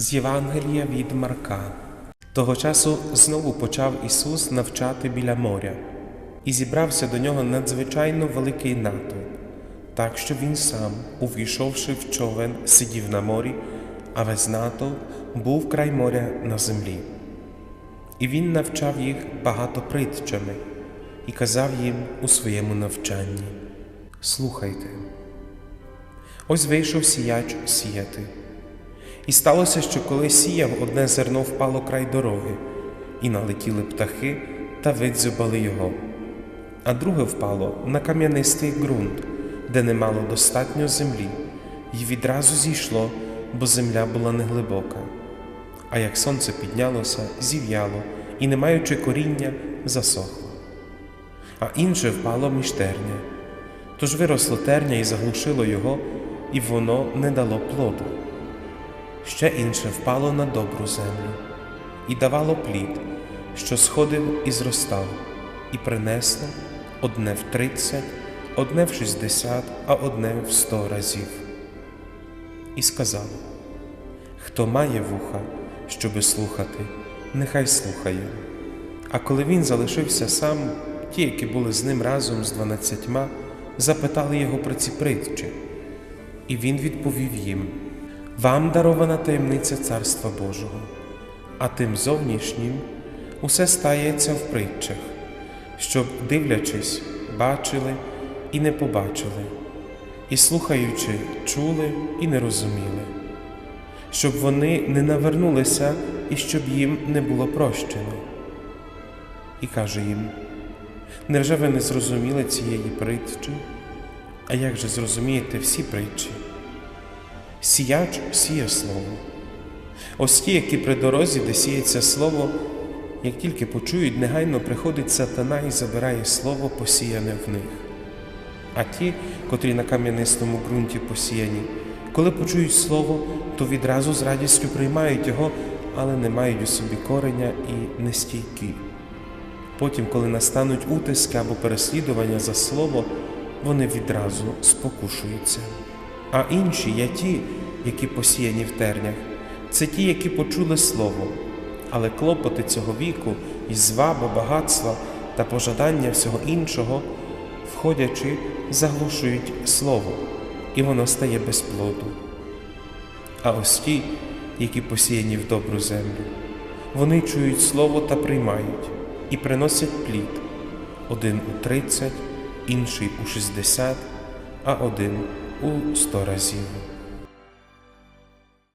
З Євангелія від Марка. Того часу знову почав Ісус навчати біля моря, і зібрався до нього надзвичайно великий натовп, так що він сам, увійшовши в човен, сидів на морі, а весь натовп був край моря на землі. І він навчав їх багато притчами і казав їм у своєму навчанні: Слухайте. Ось вийшов сіяч сіяти. І сталося, що коли сіяв, одне зерно впало край дороги, і налетіли птахи та видзюбали його, а друге впало на кам'янистий ґрунт, де не мало достатньо землі, і відразу зійшло, бо земля була неглибока. А як сонце піднялося, зів'яло і, не маючи коріння, засохло. А інше впало між терня. Тож виросло терня і заглушило його, і воно не дало плоду. Ще інше впало на добру землю і давало плід, що сходив і зростав, і принесло одне в тридцять, одне в шістдесят, а одне в сто разів. І сказав: Хто має вуха, щоби слухати, нехай слухає. А коли він залишився сам, ті, які були з ним разом з дванадцятьма, запитали його про ці притчі. І він відповів їм: Вам дарована таємниця Царства Божого, а тим зовнішнім усе стається в притчах, щоб, дивлячись, бачили і не побачили, і слухаючи, чули і не розуміли, щоб вони не навернулися і щоб їм не було прощено. І каже їм: Невже ви не зрозуміли цієї притчі? А як же зрозумієте всі притчі? Сіяч сіє слово. Ось ті, які при дорозі, де сіється слово, як тільки почують, негайно приходить сатана і забирає слово, посіяне в них. А ті, котрі на кам'янистому ґрунті посіяні, коли почують слово, то відразу з радістю приймають його, але не мають у собі кореня і нестійкі. Потім, коли настануть утиски або переслідування за слово, вони відразу спокушуються. А інші є ті, які посіяні в тернях, це ті, які почули слово, але клопоти цього віку, і зваба, багатства та пожадання всього іншого, входячи, заглушують слово, і воно стає без плоду. А ось ті, які посіяні в добру землю, вони чують слово та приймають, і приносять плід. Один у тридцять, інший у шістдесят, а один у сто разів.